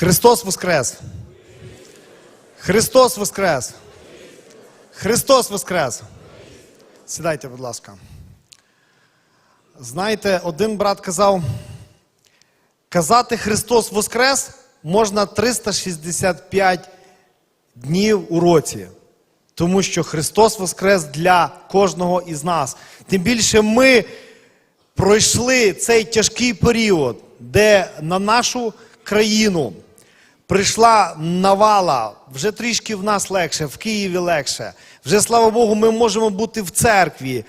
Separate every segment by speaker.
Speaker 1: Христос Воскрес! Христос Воскрес! Христос Воскрес! Сідайте, будь ласка. Знаєте, один брат казав, казати Христос Воскрес можна 365 днів у році. Тому що Христос Воскрес для кожного із нас. Тим більше ми пройшли цей тяжкий період, де на нашу країну прийшла навала, вже трішки в нас легше, в Києві легше. Вже, слава Богу, ми можемо бути в церкві.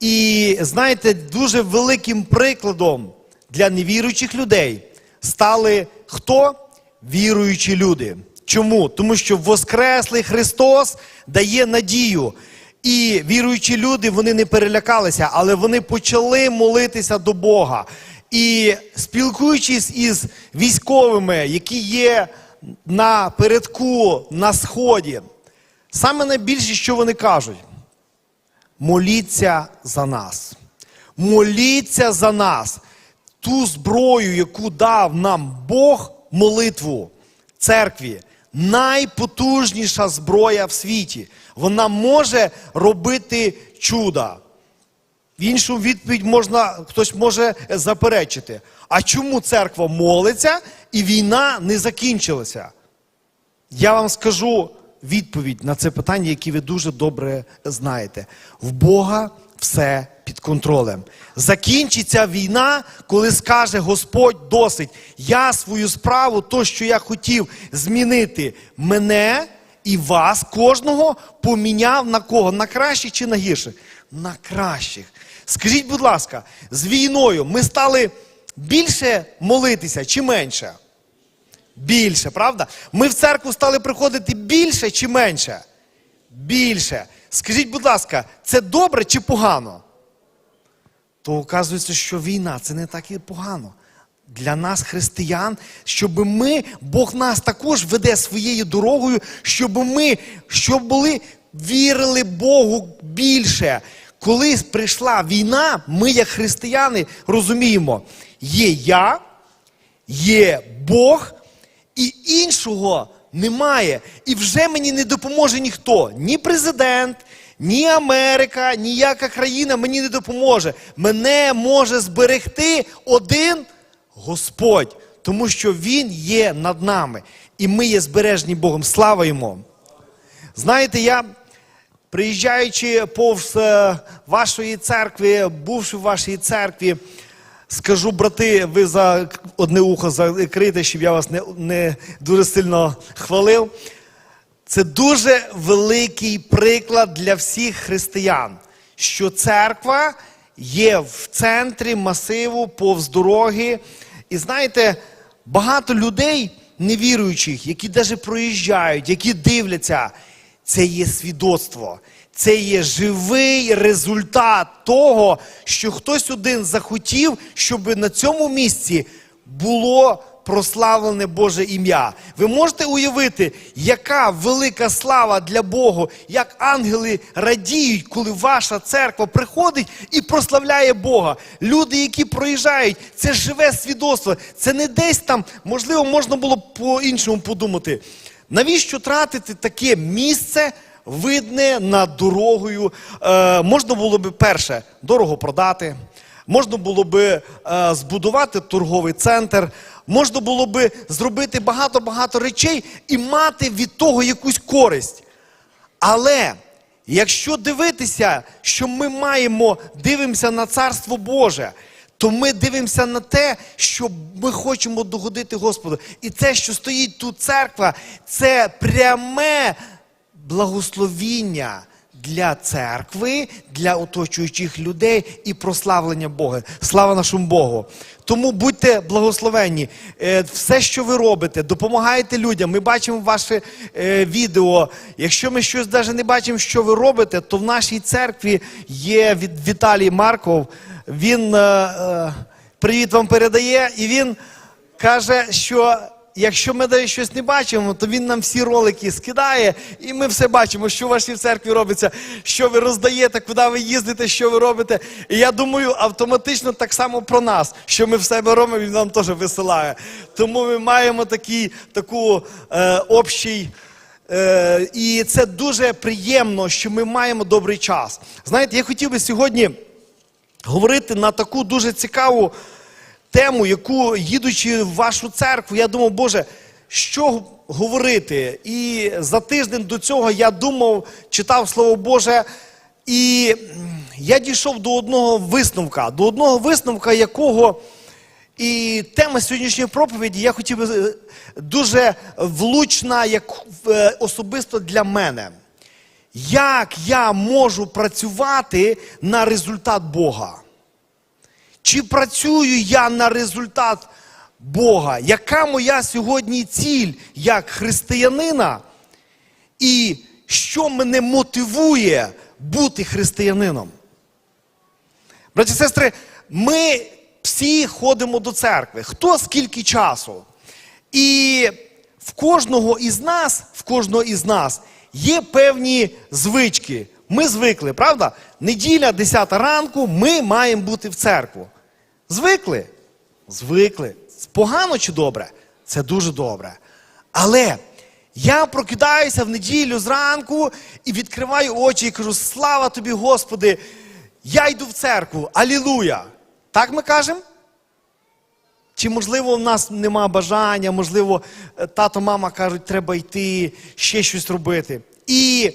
Speaker 1: І знаєте, дуже великим прикладом для невіруючих людей стали хто? Віруючі люди. Чому? Тому що Воскреслий Христос дає надію. І віруючі люди вони не перелякалися, але вони почали молитися до Бога. І спілкуючись із військовими, які є на передку на сході, саме найбільше, що вони кажуть, моліться за нас. Моліться за нас. Ту зброю, яку дав нам Бог, молитву церкві, найпотужніша зброя в світі. Вона може робити чуда. В іншу відповідь можна, хтось може заперечити. А чому церква молиться і війна не закінчилася? Я вам скажу відповідь на це питання, яке ви дуже добре знаєте. В Бога все під контролем. Закінчиться війна, коли скаже Господь досить. Я свою справу, то, що я хотів змінити мене і вас, кожного, поміняв на кого? На кращих чи на гірших? На кращих. Скажіть, будь ласка, з війною ми стали більше молитися чи менше? Більше, правда? Ми в церкву стали приходити більше чи менше? Більше. Скажіть, будь ласка, це добре чи погано? То оказується, що війна це не так і погано. Для нас, християн, щоб ми, Бог нас також веде своєю дорогою, щоб ми, щоб були, вірили Богу більше. Коли прийшла війна, ми, як християни, розуміємо, є я, є Бог, і іншого немає. І вже мені не допоможе ніхто. Ні президент, ні Америка, ніяка країна мені не допоможе. Мене може зберегти один Господь, тому що Він є над нами. І ми є збережені Богом. Слава йому! Знаєте, я, приїжджаючи повз е, вашої церкви, бувши в вашій церкві, скажу, брати, ви за одне ухо закрите, щоб я вас не, не дуже сильно хвалив. Це дуже великий приклад для всіх християн, що церква є в центрі масиву повз дороги. І знаєте, багато людей невіруючих, які навіть проїжджають, які дивляться, це є свідоцтво. Це є живий результат того, що хтось один захотів, щоб на цьому місці було прославлене Боже ім'я. Ви можете уявити, яка велика слава для Бога, як ангели радіють, коли ваша церква приходить і прославляє Бога. Люди, які проїжджають, це живе свідоцтво. Це не десь там, можливо, можна було по-іншому подумати. Навіщо тратити таке місце? Видне над дорогою, Е, можна було би перше дорого продати, можна було би е, збудувати торговий центр, можна було би зробити багато-багато речей і мати від того якусь користь. Але якщо дивитися, що ми маємо, дивимося на Царство Боже, то ми дивимося на те, що ми хочемо догодити Господу. І те, що стоїть тут церква, це пряме благословіння для церкви, для оточуючих людей і прославлення Бога. Слава нашому Богу. Тому будьте благословенні. Е, Все, що ви робите, допомагаєте людям. Ми бачимо ваше е, відео. Якщо ми щось навіть не бачимо, що ви робите, то в нашій церкві є Віталій Марков. Він е, е, привіт вам передає, і він каже, що якщо ми навіть щось не бачимо, то він нам всі ролики скидає, і ми все бачимо, що в вашій церкві робиться, що ви роздаєте, куди ви їздите, що ви робите. І я думаю, автоматично так само про нас, що ми в себе робимо, він нам теж висилає. Тому ми маємо такий, таку е, общий. Е, і це дуже приємно, що ми маємо добрий час. Знаєте, я хотів би сьогодні говорити на таку дуже цікаву тему, яку, їдучи в вашу церкву, я думав, Боже, що говорити? І за тиждень до цього я думав, читав Слово Боже, і я дійшов до одного висновка, до одного висновка, якого. І тема сьогоднішньої проповіді, я хотів би е, дуже влучна, як е, особисто для мене. Як я можу працювати на результат Бога? Чи працюю я на результат Бога? Яка моя сьогодні ціль як християнина? І що мене мотивує бути християнином? Браті і сестри, ми всі ходимо до церкви. Хто скільки часу? І в кожного із нас, в кожного із нас є певні звички. Ми звикли, правда? Неділя, 10 ранку, ми маємо бути в церкву. Звикли? Звикли. Погано чи добре? Це дуже добре. Але я прокидаюся в неділю зранку і відкриваю очі і кажу: слава тобі, Господи! Я йду в церкву, алілуя! Так ми кажемо? Чи можливо в нас нема бажання, можливо, е, тато, мама кажуть, треба йти, ще щось робити. І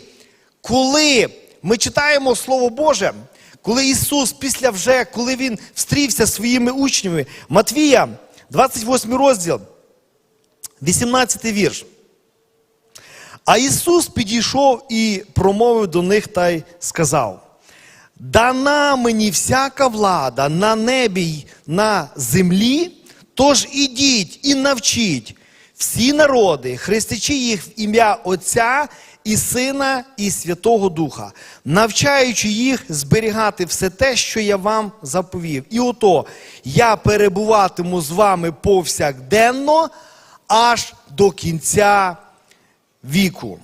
Speaker 1: коли ми читаємо Слово Боже, коли Ісус після вже, коли Він встрівся зі своїми учнями, Матвія, 28 розділ, 18 вірш. А Ісус підійшов і промовив до них та й сказав: Дана мені всяка влада на небі й на землі, тож ідіть і навчіть всі народи, хрестячи їх в ім'я Отця і Сина, і Святого Духа, навчаючи їх зберігати все те, що я вам заповів. І ото я перебуватиму з вами повсякденно аж до кінця віку.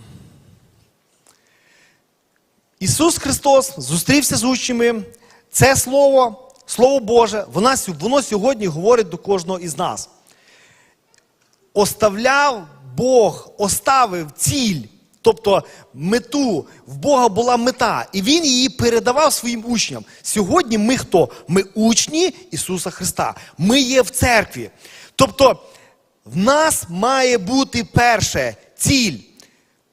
Speaker 1: Ісус Христос зустрівся з учнями. Це Слово, Слово Боже, воно, воно сьогодні говорить до кожного із нас. Оставляв Бог, оставив ціль, тобто мету. В Бога була мета, і Він її передавав своїм учням. Сьогодні ми хто? Ми учні Ісуса Христа. Ми є в церкві. Тобто, в нас має бути перше ціль.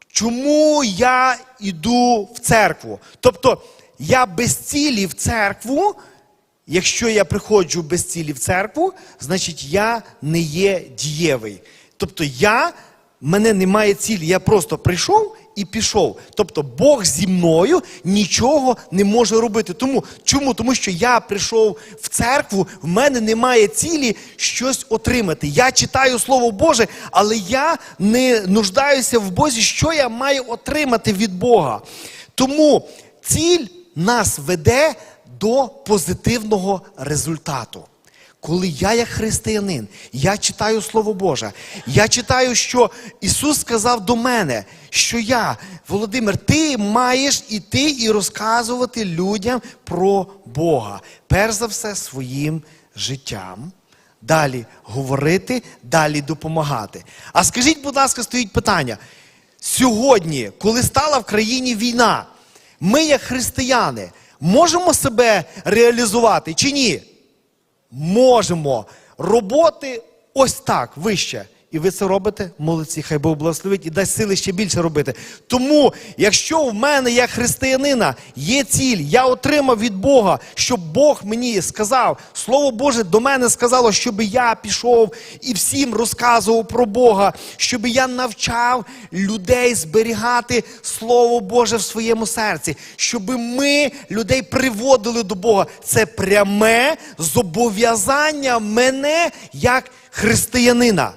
Speaker 1: Чому я йду в церкву? Тобто, я без цілі в церкву, якщо я приходжу без цілі в церкву, значить я не є дієвий. Тобто, я, мене немає цілі, я просто прийшов і пішов. Тобто, Бог зі мною нічого не може робити. Тому, чому? Тому що я прийшов в церкву, в мене немає цілі щось отримати. Я читаю Слово Боже, але я не нуждаюся в Бозі, що я маю отримати від Бога. Тому ціль нас веде до позитивного результату. Коли я, як християнин, я читаю Слово Боже, я читаю, що Ісус сказав до мене, що я, Володимир, ти маєш іти і розказувати людям про Бога. Перш за все, своїм життям. Далі говорити, далі допомагати. А скажіть, будь ласка, стоїть питання. Сьогодні, коли стала в країні війна, ми, як християни, можемо себе реалізувати чи ні? Можемо. Роботи ось так вище. І ви це робите, молодці, хай Бог благословить і дасть сили ще більше робити. Тому, якщо в мене, як християнина, є ціль, я отримав від Бога, щоб Бог мені сказав, Слово Боже до мене сказало, щоб я пішов і всім розказував про Бога, щоб я навчав людей зберігати Слово Боже в своєму серці, щоб ми людей приводили до Бога. Це пряме зобов'язання мене як християнина.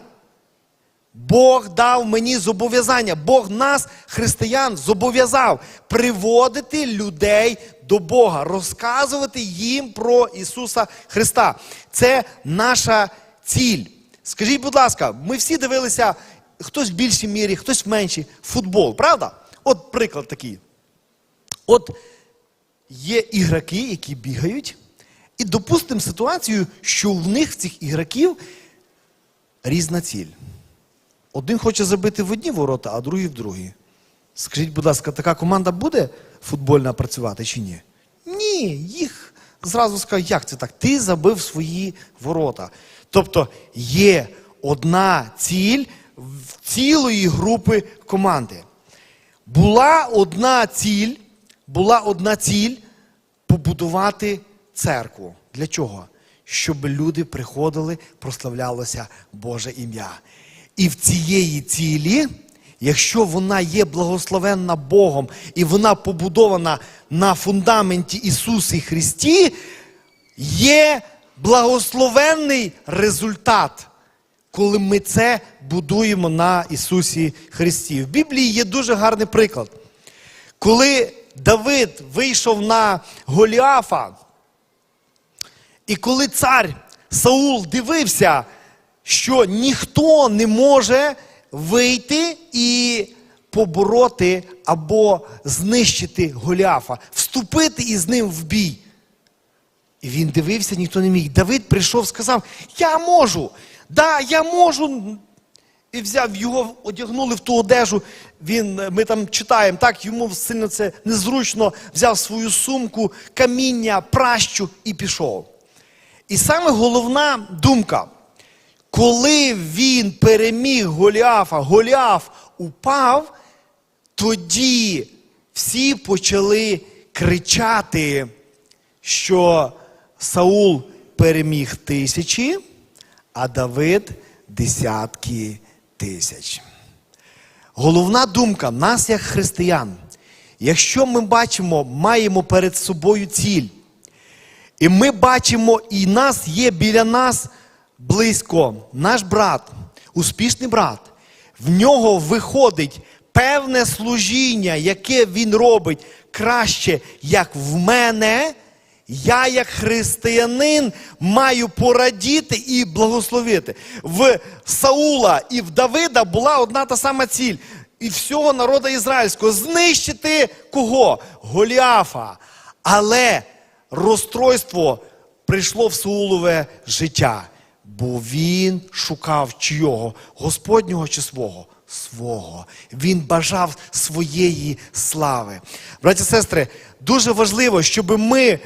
Speaker 1: Бог дав мені зобов'язання. Бог нас, християн, зобов'язав приводити людей до Бога, розказувати їм про Ісуса Христа. Це наша ціль. Скажіть, будь ласка, ми всі дивилися, хтось в більшій мірі, хтось в меншій, футбол, правда? От приклад такий. От є ігроки, які бігають, і допустимо ситуацію, що в них в цих ігроків різна ціль. Один хоче забити в одні ворота, а другий в другі. Скажіть, будь ласка, така команда буде футбольна працювати чи ні? Ні, їх зразу скажуть, як це так? Ти забив свої ворота. Тобто є одна ціль в цілої групи команди. Була одна ціль, була одна ціль побудувати церкву. Для чого? Щоб люди приходили, прославлялося Боже ім'я. І в цієї цілі, якщо вона є благословенна Богом і вона побудована на фундаменті Ісусі Христі, є благословенний результат, коли ми це будуємо на Ісусі Христі. В Біблії є дуже гарний приклад. Коли Давид вийшов на Голіафа, і коли цар Саул дивився, що ніхто не може вийти і побороти або знищити Голіафа, вступити із ним в бій. І він дивився, ніхто не міг. Давид прийшов, сказав: Я можу, да, я можу. І взяв його, одягнули в ту одежу. Він, ми там читаємо, так йому сильно це незручно, взяв свою сумку, каміння, пращу і пішов. І саме головна думка, коли він переміг Голіафа, Голіаф упав, тоді всі почали кричати, що Саул переміг тисячі, а Давид десятки тисяч. Головна думка нас, як християн, якщо ми бачимо, маємо перед собою ціль, і ми бачимо, і нас є біля нас близько наш брат, успішний брат, в нього виходить певне служіння, яке він робить краще, як в мене. Я, як християнин, маю порадіти і благословити. В Саула і в Давида була одна та сама ціль. І всього народу ізраїльського знищити кого? Голіафа. Але розстройство прийшло в Саулове життя, бо він шукав чийого? Господнього чи свого? Свого. Він бажав своєї слави. Браті і сестри, дуже важливо, щоб ми,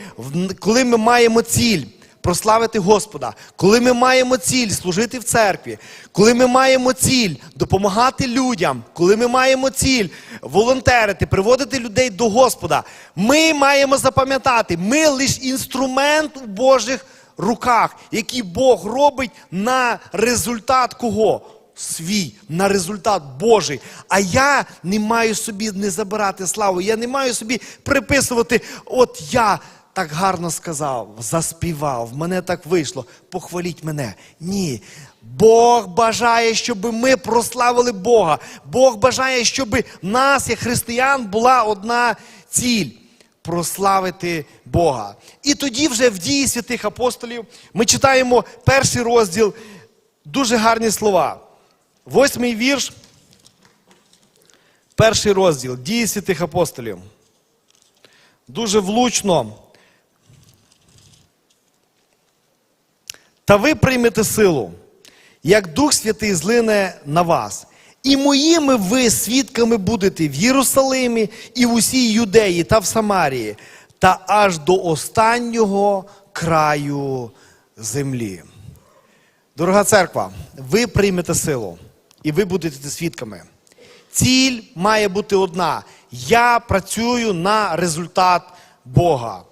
Speaker 1: коли ми маємо ціль прославити Господа, коли ми маємо ціль служити в церкві, коли ми маємо ціль допомагати людям, коли ми маємо ціль волонтерити, приводити людей до Господа, ми маємо запам'ятати, ми лише інструмент у Божих руках, який Бог робить на результат кого? Свій на результат Божий. А я не маю собі не забирати славу. Я не маю собі приписувати, от я так гарно сказав, заспівав, мене так вийшло. Похваліть мене. Ні. Бог бажає, щоб ми прославили Бога. Бог бажає, щоб нас, як християн, була одна ціль прославити Бога. І тоді вже в дії святих апостолів ми читаємо перший розділ, дуже гарні слова. Восьмий вірш, перший розділ дії святих апостолів. Дуже влучно. Та ви приймете силу, як Дух Святий злине на вас. І моїми ви свідками будете в Єрусалимі і в усій Юдеї та в Самарії, та аж до останнього краю землі. Дорога церква, ви приймете силу, і ви будете свідками. Ціль має бути одна. Я працюю на результат Бога.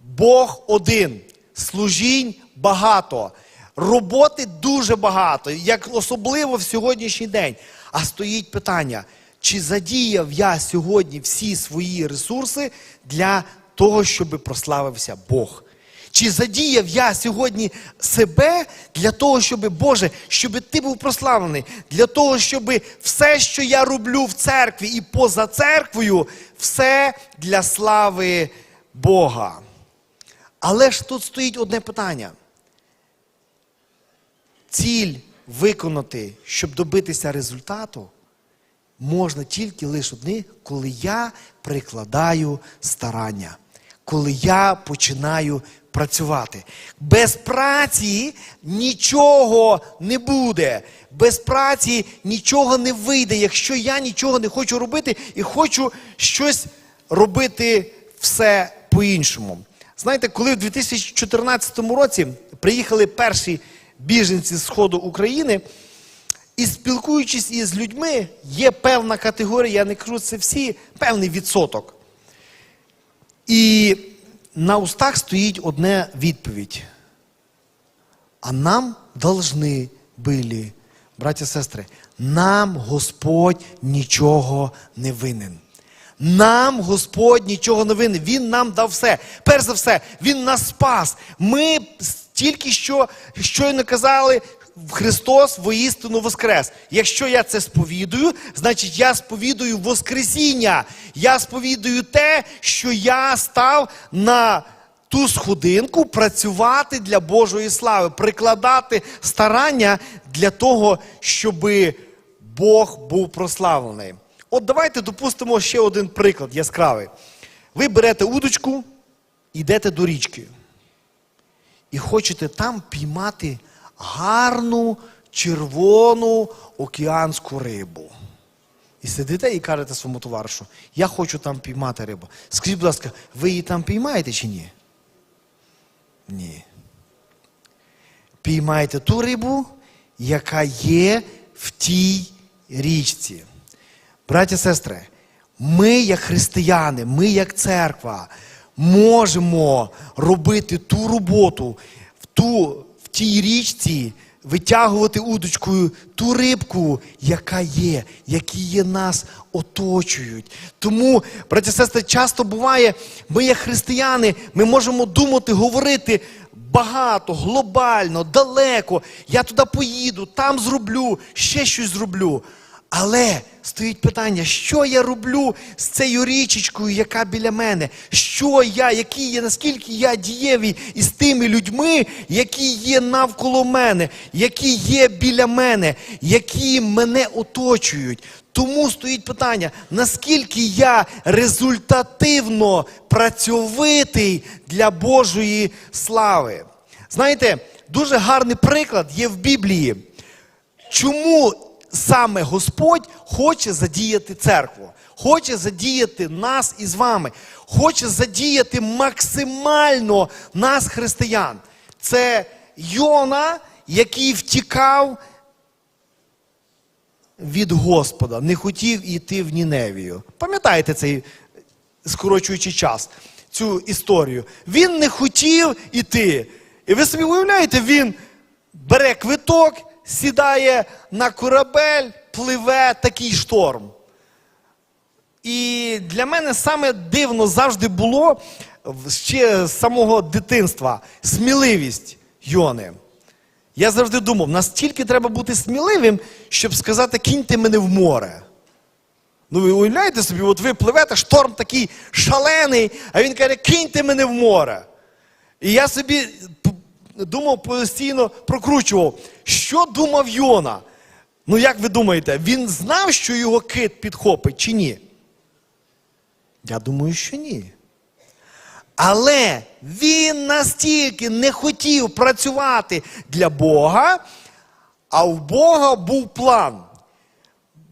Speaker 1: Бог один, служінь багато, роботи дуже багато, як особливо в сьогоднішній день. А стоїть питання, чи задіяв я сьогодні всі свої ресурси для того, щоб прославився Бог? Чи задіяв я сьогодні себе для того, щоб, Боже, щоб ти був прославлений, для того, щоб все, що я роблю в церкві і поза церквою, все для слави Бога. Але ж тут стоїть одне питання. Ціль виконати, щоб добитися результату, можна тільки лише одне, коли я прикладаю старання, коли я починаю працювати. Без праці нічого не буде. Без праці нічого не вийде, якщо я нічого не хочу робити і хочу щось робити все по-іншому. Знаєте, коли в 2014 році приїхали перші біженці з сходу України, і спілкуючись із людьми, є певна категорія, я не кажу це всі, певний відсоток. І на устах стоїть одна відповідь. А нам должны были, браті і сестри, нам Господь нічого не винен. Нам Господь нічого не винен. Він нам дав все. Перш за все, Він нас спас. Ми тільки що щойно казали, Христос воістину воскрес. Якщо я це сповідую, значить я сповідую Воскресіння. Я сповідую те, що я став на ту сходинку працювати для Божої слави, прикладати старання для того, щоб Бог був прославлений. От давайте допустимо ще один приклад яскравий. Ви берете удочку, йдете до річки і хочете там піймати гарну червону океанську рибу. І сидите і кажете своєму товаришу, я хочу там піймати рибу. Скажіть, будь ласка, ви її там піймаєте чи ні? Ні. Піймаєте ту рибу, яка є в тій річці. Браті і сестри, ми, як християни, ми, як церква, можемо робити ту роботу в, ту, в тій річці, витягувати удочкою ту рибку, яка є, які є нас оточують. Тому, браті сестри, часто буває, ми, як християни, ми можемо думати, говорити. Багато, глобально, далеко. Я туди поїду, там зроблю, ще щось зроблю. Але стоїть питання, що я роблю з цією річечкою, яка біля мене? Що я, який я, наскільки я дієвий із тими людьми, які є навколо мене, які є біля мене, які мене оточують. Тому стоїть питання, наскільки я результативно працьовитий для Божої слави. Знаєте, дуже гарний приклад є в Біблії. Чому саме Господь хоче задіяти церкву, хоче задіяти нас із вами, хоче задіяти максимально нас, християн. Це Йона, який втікав від Господа, не хотів іти в Ніневію. Пам'ятаєте цей скорочуючий час, цю історію? Він не хотів іти. І ви собі уявляєте, він бере квиток, сідає на корабель, пливе такий шторм. І для мене саме дивно завжди було ще з самого дитинства сміливість Йони. Я завжди думав, настільки треба бути сміливим, щоб сказати, кіньте мене в море. Ну, ви уявляєте собі, от ви пливете, шторм такий шалений, а він каже, киньте мене в море. І я собі думав постійно, прокручував, що думав Йона. Ну, як ви думаєте, він знав, що його кит підхопить чи ні? Я думаю, що ні. Але він настільки не хотів працювати для Бога, а в Бога був план.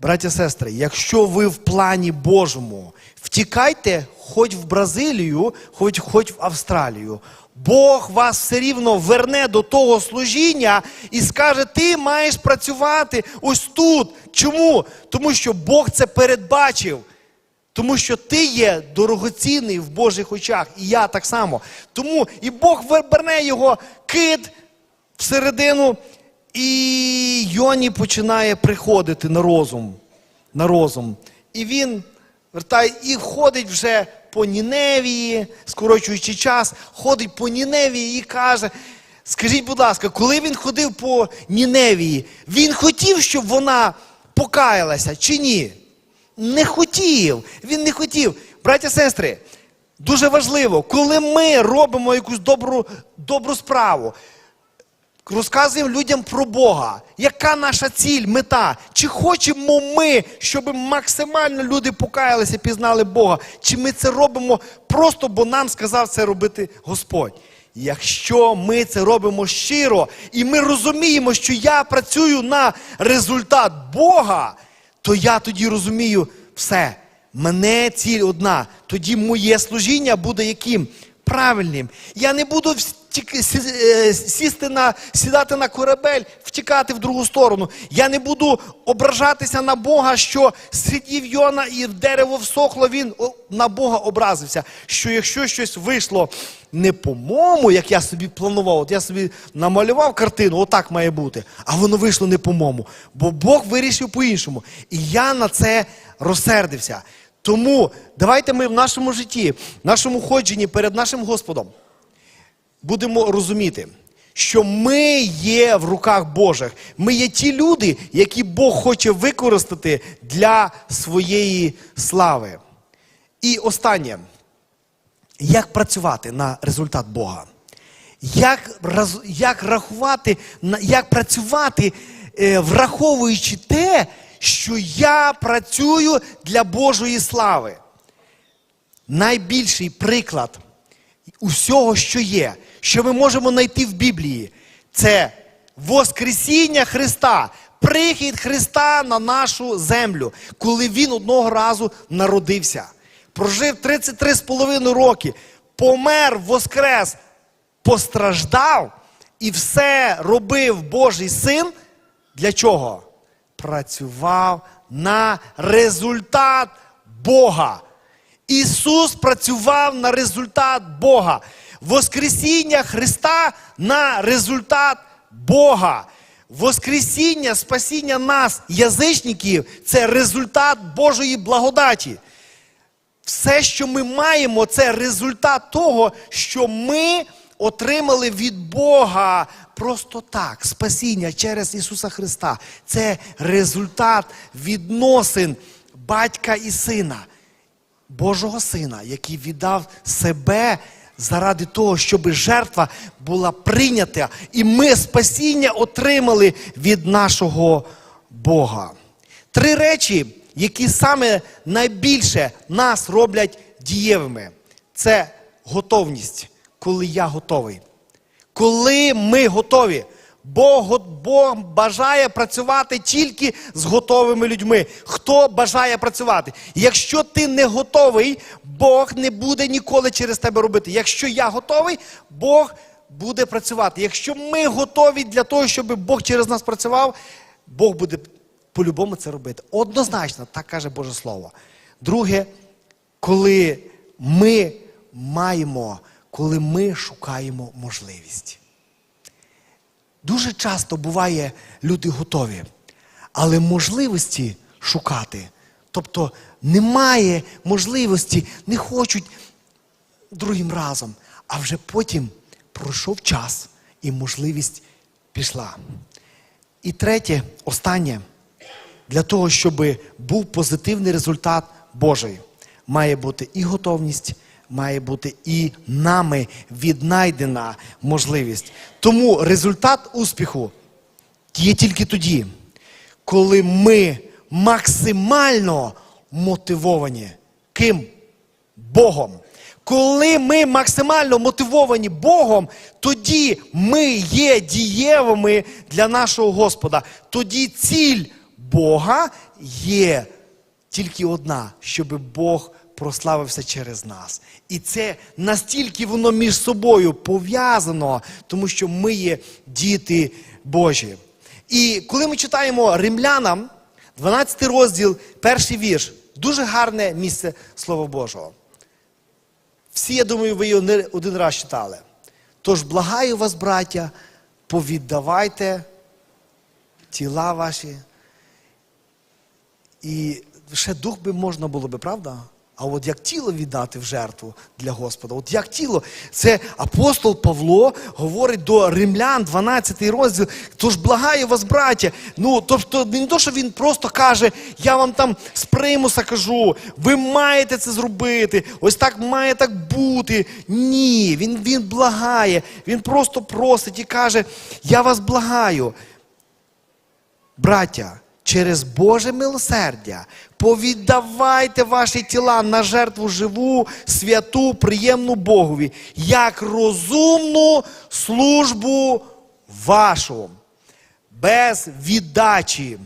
Speaker 1: Браття сестри, якщо ви в плані Божому, втікайте хоч в Бразилію, хоч, хоч в Австралію. Бог вас все рівно верне до того служіння і скаже, ти маєш працювати ось тут. Чому? Тому що Бог це передбачив. Тому що ти є дорогоцінний в Божих очах, і я так само. Тому і Бог верне його кит всередину, і Йоні починає приходити на розум. На розум. І він вертає і ходить вже по Ніневії, скорочуючи час, ходить по Ніневії і каже: скажіть, будь ласка, коли він ходив по Ніневії, він хотів, щоб вона покаялася чи ні? Не хотів. Він не хотів. Браття сестри, дуже важливо, коли ми робимо якусь добру, добру справу, розказуємо людям про Бога. Яка наша ціль, мета? Чи хочемо ми, щоб максимально люди покаялися, пізнали Бога? Чи ми це робимо просто, бо нам сказав це робити Господь? Якщо ми це робимо щиро, і ми розуміємо, що я працюю на результат Бога, то я тоді розумію все. Мене ціль одна. Тоді моє служіння буде яким? Правильним. Я не буду сісти на, сідати на корабель, втікати в другу сторону. Я не буду ображатися на Бога, що сидів Йона і дерево всохло, він на Бога образився. Що якщо щось вийшло не по-моєму, як я собі планував, от я собі намалював картину, отак має бути, а воно вийшло не по-моєму. Бо Бог вирішив по-іншому. І я на це розсердився. Тому давайте ми в нашому житті, в нашому ходженні перед нашим Господом будемо розуміти, що ми є в руках Божих. Ми є ті люди, які Бог хоче використати для своєї слави. І останнє, як працювати на результат Бога? Як, як рахувати, як працювати, е, враховуючи те, що я працюю для Божої слави? Найбільший приклад усього, що є, що ми можемо знайти в Біблії, це Воскресіння Христа, прихід Христа на нашу землю, коли Він одного разу народився. Прожив 33,5 роки, помер, воскрес, постраждав і все робив Божий син. Для чого? Працював на результат Бога. Ісус працював на результат Бога. Воскресіння Христа на результат Бога. Воскресіння, спасіння нас, язичників, це результат Божої благодаті. Все, що ми маємо, це результат того, що ми отримали від Бога просто так, спасіння через Ісуса Христа. Це результат відносин батька і сина. Божого Сина, який віддав себе заради того, щоб жертва була прийнята, і ми спасіння отримали від нашого Бога. Три речі, які саме найбільше нас роблять дієвими, це готовність, коли я готовий. Коли ми готові. Бог, Бог бажає працювати тільки з готовими людьми. Хто бажає працювати? Якщо ти не готовий, Бог не буде ніколи через тебе робити. Якщо я готовий, Бог буде працювати. Якщо ми готові для того, щоб Бог через нас працював, Бог буде по-любому це робити. Однозначно, так каже Боже Слово. Друге, коли ми маємо, коли ми шукаємо можливість. Дуже часто буває, люди готові, але можливості шукати. Тобто немає можливості, не хочуть другим разом. А вже потім пройшов час і можливість пішла. І третє, останнє, для того, щоб був позитивний результат Божий, має бути і готовність, має бути і нами віднайдена можливість. Тому результат успіху є тільки тоді, коли ми максимально мотивовані. Ким? Богом. Коли ми максимально мотивовані Богом, тоді ми є дієвими для нашого Господа. Тоді ціль Бога є тільки одна, щоб Бог прославився через нас. І це настільки воно між собою пов'язано, тому що ми є діти Божі. І коли ми читаємо римлянам, 12 розділ, перший вірш, дуже гарне місце Слова Божого. Всі, я думаю, ви його не один раз читали. Тож благаю вас, браття, повіддавайте тіла ваші. І ще дух би можна було би, правда? А от як тіло віддати в жертву для Господа? От як тіло? Це апостол Павло говорить до римлян, 12 розділ. Тож благаю вас, браття. Ну, тобто, не то, що він просто каже, я вам там з примуса кажу, ви маєте це зробити, ось так має так бути. Ні, він, він благає, він просто просить і каже: Я вас благаю. Браття, через Боже милосердя повіддавайте ваші тіла на жертву живу, святу, приємну Богові, як розумну службу вашу, без віддачі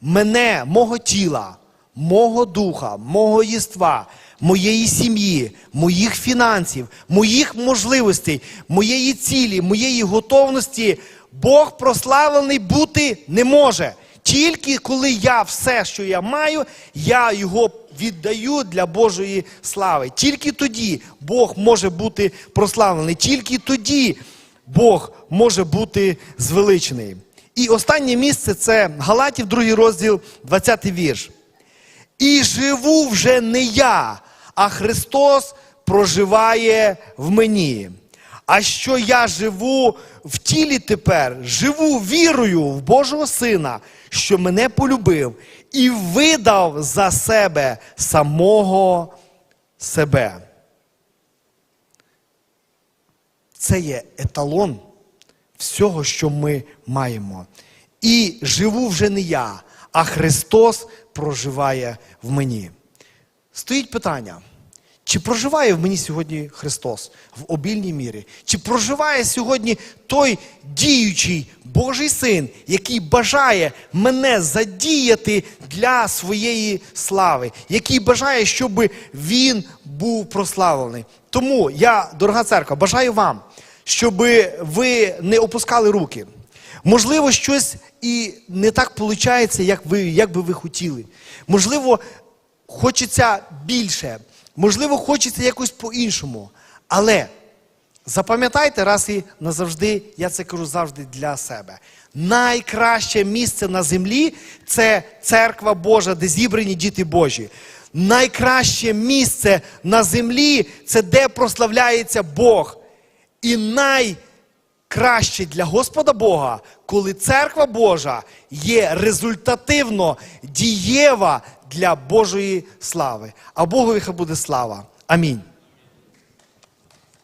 Speaker 1: мене, мого тіла, мого духа, мого єства, моєї сім'ї, моїх фінансів, моїх можливостей, моєї цілі, моєї готовності Бог прославлений бути не може. Тільки коли я все, що я маю, я його віддаю для Божої слави. Тільки тоді Бог може бути прославлений. Тільки тоді Бог може бути звеличений. І останнє місце це Галатів, другий розділ, 20 вірш. І живу вже не я, а Христос проживає в мені. А що я живу в тілі тепер, живу вірою в Божого Сина, що мене полюбив і видав за себе самого себе. Це є еталон всього, що ми маємо. І живу вже не я, а Христос проживає в мені. Стоїть питання. Чи проживає в мені сьогодні Христос в обільній мірі? Чи проживає сьогодні той діючий Божий син, який бажає мене задіяти для своєї слави, який бажає, щоб він був прославлений? Тому я, дорога церква, бажаю вам, щоб ви не опускали руки. Можливо, щось і не так виходить, як, ви, як би ви хотіли. Можливо, хочеться більше. Можливо, хочеться якось по-іншому. Але запам'ятайте раз і назавжди, я це кажу завжди для себе. Найкраще місце на землі це церква Божа, де зібрані діти Божі. Найкраще місце на землі це де прославляється Бог. І найкраще для Господа Бога, коли церква Божа є результативно дієва для Божої слави. А Богові буде слава. Амінь.